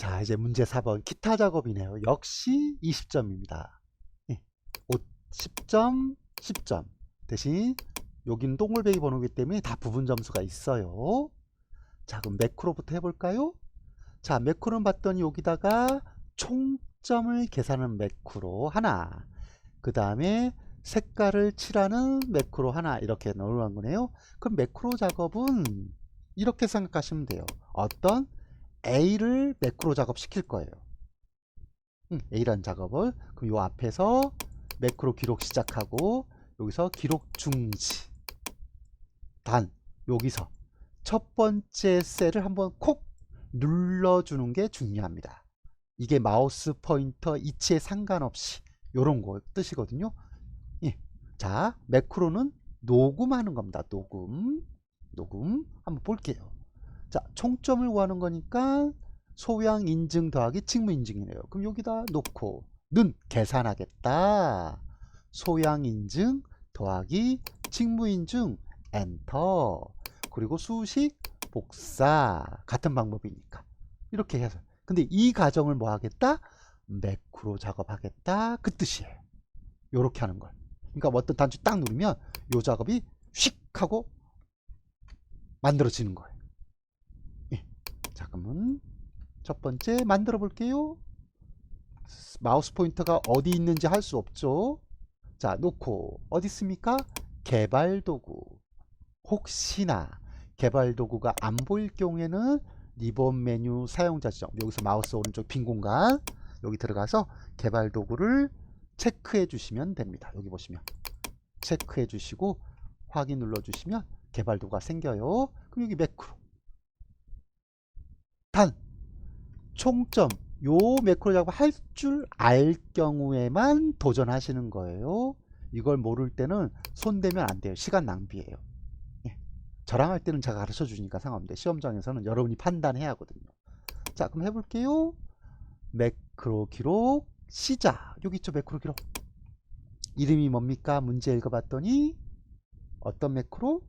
자, 이제 문제 4번 기타 작업이네요. 역시 20점입니다. 10점, 10점. 대신 여기는 동글베이 번호기 때문에 다 부분 점수가 있어요. 자, 그럼 매크로부터 해볼까요? 자, 매크로는 봤더니 여기다가 총점을 계산하는 매크로 하나. 그 다음에 색깔을 칠하는 매크로 하나 이렇게 넣어놓은 거네요. 그럼 매크로 작업은 이렇게 생각하시면 돼요. 어떤 A를 매크로 작업 시킬 거예요. 음, A라는 작업을 그럼 요 앞에서 매크로 기록 시작하고 여기서 기록 중지 단 여기서 첫 번째 셀을 한번 콕 눌러주는 게 중요합니다. 이게 마우스 포인터 이치에 상관없이 요런 거 뜻이거든요. 예. 자, 매크로는 녹음하는 겁니다. 녹음. 녹음. 한번 볼게요. 자, 총점을 구하는 거니까 소양 인증 더하기 직무 인증이네요. 그럼 여기다 놓고 는 계산하겠다. 소양 인증 더하기 직무 인증 엔터. 그리고 수식 복사 같은 방법이니까 이렇게 해서 근데 이 과정을 뭐 하겠다? 매크로 작업하겠다 그 뜻이에요. 요렇게 하는 걸. 그러니까 어떤 단추 딱 누르면 요 작업이 휙 하고 만들어지는 거예요. 그러면 첫 번째 만들어 볼게요. 마우스 포인터가 어디 있는지 할 수 없죠. 자, 놓고 어디 있습니까? 개발 도구. 혹시나 개발 도구가 안 보일 경우에는 리본 메뉴 사용자 지정. 여기서 마우스 오른쪽 빈 공간 여기 들어가서 개발 도구를 체크해 주시면 됩니다. 여기 보시면 체크해 주시고 확인 눌러 주시면 개발 도구가 생겨요. 그럼 여기 매크로. 단 총점 요 매크로 작업 할 줄 알 경우에만 도전하시는 거예요. 이걸 모를 때는 손대면 안 돼요. 시간 낭비예요. 예. 저랑 할 때는 제가 가르쳐 주니까 상관없는데 시험장에서는 여러분이 판단해야 하거든요. 자, 그럼 해볼게요. 매크로 기록 시작. 여기 있죠, 매크로 기록. 이름이 뭡니까? 문제 읽어봤더니 어떤 매크로?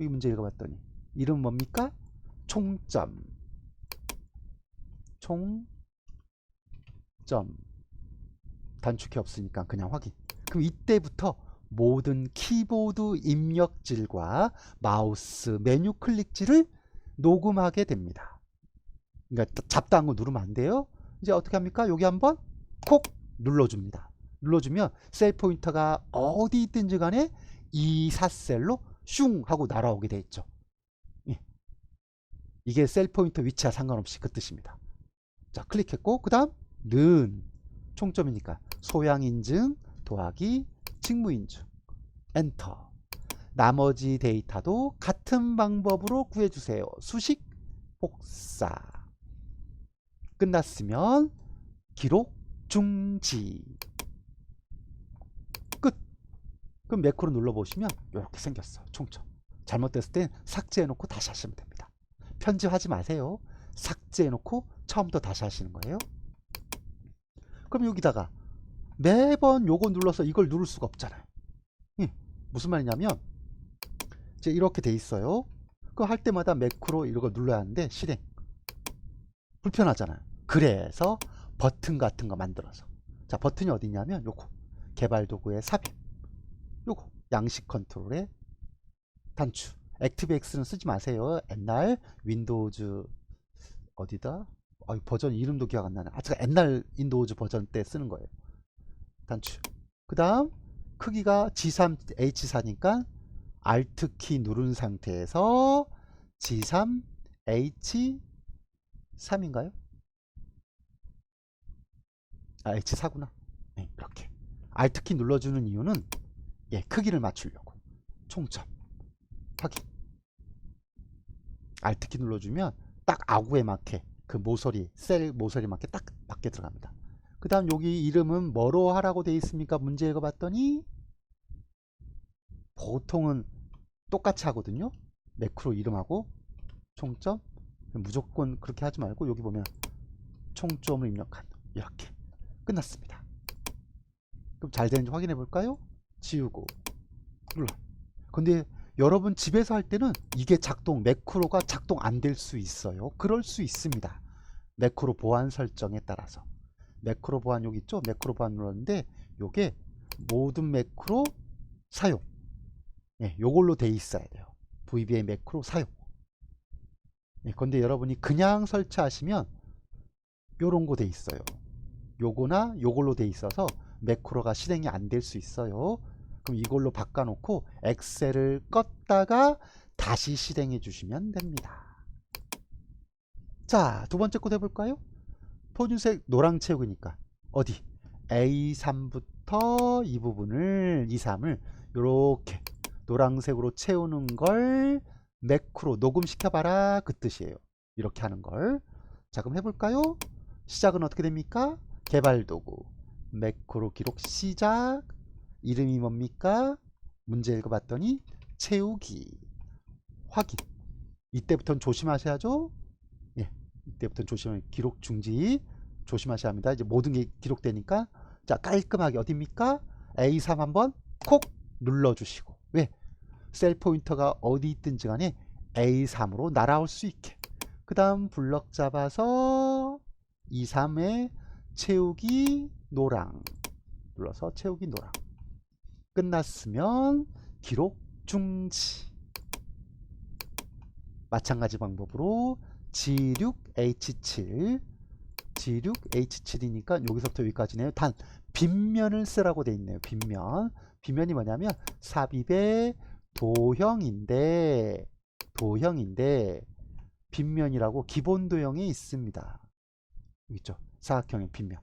여기 문제 읽어봤더니 이름 뭡니까? 총점. 총점. 단축키 없으니까 그냥 확인. 그럼 이때부터 모든 키보드 입력질과 마우스 메뉴 클릭질을 녹음하게 됩니다. 그러니까 잡다한 거 누르면 안 돼요. 이제 어떻게 합니까? 여기 한번 콕 눌러줍니다. 눌러주면 셀 포인터가 어디 있든지 간에 이 사셀로 슝 하고 날아오게 돼 있죠. 예. 이게 셀 포인터 위치와 상관없이 그 뜻입니다. 자, 클릭했고 그 다음 는 총점이니까 소양 인증 더하기 직무 인증. 엔터. 나머지 데이터도 같은 방법으로 구해주세요. 수식 복사. 끝났으면 기록 중지. 끝. 그럼 매크로 눌러보시면 이렇게 생겼어. 총점. 잘못됐을 땐 삭제해놓고 다시 하시면 됩니다. 편집하지 마세요. 삭제해놓고 처음부터 다시 하시는 거예요? 그럼 여기다가 매번 요거 눌러서 이걸 누를 수가 없잖아요. 예, 무슨 말이냐면 이제 이렇게 돼 있어요. 그거 할 때마다 매크로 이거 눌러야 하는데 실행. 불편하잖아요. 그래서 버튼 같은 거 만들어서. 자 버튼이 어디냐면 요거. 개발 도구의 삽입. 요거. 양식 컨트롤의 단추. 액티브 X는 쓰지 마세요. 옛날 윈도우즈 어디다 아, 버전 이름도 기억 안 나네 아 제가 옛날 윈도우즈 버전 때 쓰는 거예요 단추 그 다음 크기가 G3 H4니까 Alt 키 누른 상태에서 G3 H3인가요? 아, H4구나. 네, 이렇게. Alt 키 눌러주는 이유는 예, 크기를 맞추려고. 총점. 확인. Alt 키 눌러주면 딱 아구에 맞게 그 모서리, 셀 모서리 맞게 딱 밖에 들어갑니다. 그 다음 여기 이름은 뭐로 하라고 돼 있습니까? 문제 읽어봤더니 보통은 똑같이 하거든요. 매크로 이름하고 총점. 무조건 그렇게 하지 말고 여기 보면 총점을 입력한 이렇게. 끝났습니다. 그럼 잘 되는지 확인해 볼까요? 지우고 눌러. 근데 여러분 집에서 할 때는 이게 작동 매크로가 작동 안 될 수 있어요. 그럴 수 있습니다. 매크로 보안 설정에 따라서 매크로 보안 여기 있죠? 매크로 보안 눌렀는데 요게 모든 매크로 사용 예, 요걸로 돼 있어야 돼요. VBA 매크로 사용 예, 근데 여러분이 그냥 설치하시면 요런 거 돼 있어요. 요거나 요걸로 돼 있어서 매크로가 실행이 안 될 수 있어요. 그럼 이걸로 바꿔놓고 엑셀을 껐다가 다시 실행해 주시면 됩니다. 자, 두 번째 코드 해볼까요? 포준색 노랑 채우기니까 어디? A3부터 이 부분을 2, 3을 이렇게 노란색으로 채우는 걸 매크로 녹음시켜봐라 그 뜻이에요. 이렇게 하는 걸. 자, 그럼 해볼까요? 시작은 어떻게 됩니까? 개발도구 매크로 기록 시작 이름이 뭡니까? 문제 읽어봤더니 채우기 확인 이때부터는 조심하셔야죠. 예, 이때부터는 조심해 기록 중지 조심하셔야 합니다. 이제 모든 게 기록되니까 자 깔끔하게 어딥니까? A3 한번 콕 눌러주시고 왜? 셀 포인터가 어디 있든지 간에 A3으로 날아올 수 있게 그 다음 블럭 잡아서 2, 3에 채우기 노랑 눌러서 채우기 노랑 끝났으면 기록 중지 마찬가지 방법으로 G6H7 G6H7이니까 여기서부터 여기까지네요. 단 빗면을 쓰라고 돼 있네요. 빗면. 빗면이 뭐냐면 삽입의 도형인데 도형인데 빗면이라고 기본 도형이 있습니다. 있죠. 사각형의 빗면.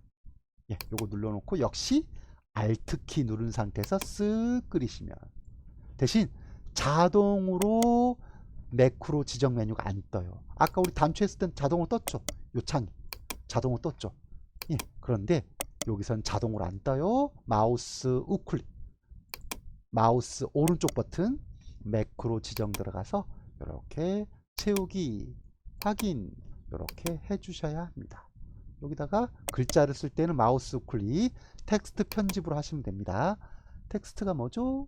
예, 요거 눌러놓고 역시 Alt키 누른 상태에서 쓱 끓이시면 대신 자동으로 매크로 지정 메뉴가 안 떠요. 아까 우리 단추했을 땐 자동으로 떴죠. 요 창이 자동으로 떴죠. 예, 그런데 여기선 자동으로 안 떠요. 마우스 우클릭, 마우스 오른쪽 버튼 매크로 지정 들어가서 이렇게 채우기 확인 이렇게 해주셔야 합니다. 여기다가 글자를 쓸 때는 마우스 우클릭, 텍스트 편집으로 하시면 됩니다. 텍스트가 뭐죠?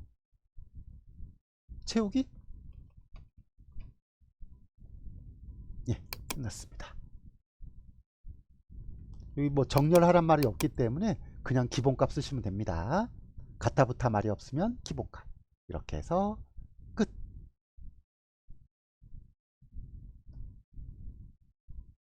채우기? 예, 끝났습니다. 여기 뭐 정렬하란 말이 없기 때문에 그냥 기본값 쓰시면 됩니다. 가타부타 말이 없으면 기본값. 이렇게 해서